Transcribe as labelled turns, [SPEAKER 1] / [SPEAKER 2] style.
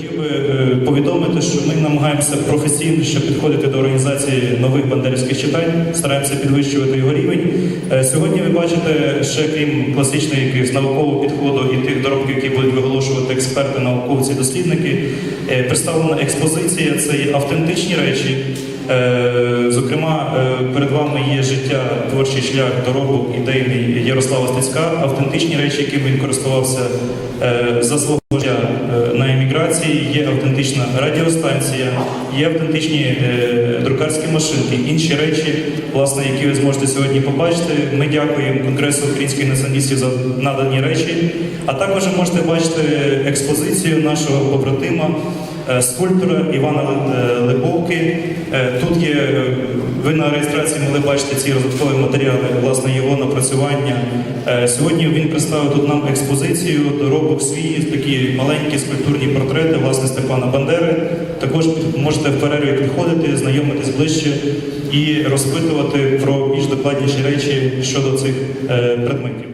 [SPEAKER 1] хотів би е, повідомити, що ми намагаємося професійніше підходити до організації нових бандерівських читань, стараємося підвищувати його рівень. Е, Сьогодні ви бачите, ще крім класичної якоїсь наукового підходу і тих доробків, які будуть виголошувати експерти, науковці, дослідники, е, представлена експозиція. Це є автентичні речі. Зокрема, перед вами є життя, творчий шлях, доробок ідейний Ярослава Стецька, автентичні речі, якими він користувався за свого на є автентична радіостанція, є автентичні е, друкарські машинки, інші речі, власне, які ви зможете сьогодні побачити. Ми дякуємо Конгресу українських націоналістів за надані речі, а також можете бачити експозицію нашого побратима. Е, Скульптора Івана Ле- Лебовки. Е, Тут є, е, ви на реєстрації могли бачити ці розвиткові матеріали, власне, його напрацювання. Е, Сьогодні він представив тут нам експозицію, доробок свій, такі маленькі скульптурні портрети власне Степана Бандери. Також можете в перерві підходити, знайомитись ближче і розпитувати про більш докладніші речі щодо цих е, предметів.